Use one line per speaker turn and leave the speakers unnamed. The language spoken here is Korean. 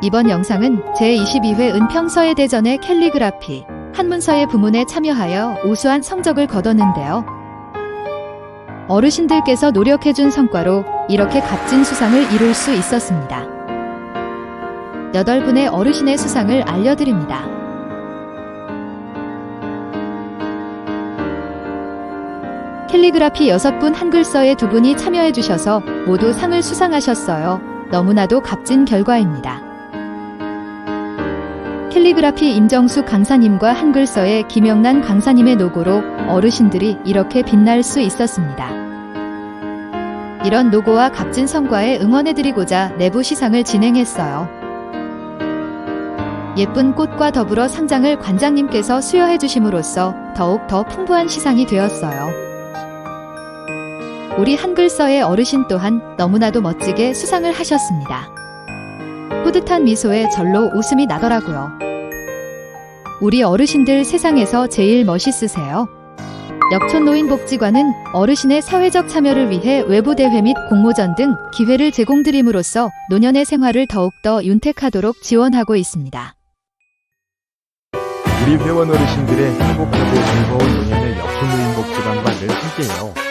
이번 영상은 제22회 은평서예 대전의 캘리그라피 한문서예 부문에 참여하여 우수한 성적을 거뒀는데요. 어르신들께서 노력해준 성과로 이렇게 값진 수상을 이룰 수 있었습니다. 8분의 어르신의 수상을 알려드립니다. 캘리그라피 6분 한글서에 두 분이 참여해주셔서 모두 상을 수상하셨어요. 너무나도 값진 결과입니다. 캘리그라피 임정숙 강사님과 한글서의 김영란 강사님의 노고로 어르신들이 이렇게 빛날 수 있었습니다. 이런 노고와 값진 성과에 응원해드리고자 내부 시상을 진행했어요. 예쁜 꽃과 더불어 상장을 관장님께서 수여해 주심으로써 더욱 더 풍부한 시상이 되었어요. 우리 한글서의 어르신 또한 너무나도 멋지게 수상을 하셨습니다. 뿌듯한 미소에 절로 웃음이 나더라고요. 우리 어르신들 세상에서 제일 멋있으세요. 역촌 노인복지관은 어르신의 사회적 참여를 위해 외부대회 및 공모전 등 기회를 제공드림으로써 노년의 생활을 더욱더 윤택하도록 지원하고 있습니다.
우리 회원 어르신들의 행복하고 즐거운 노년을 역촌 노인복지관과 늘 함께해요.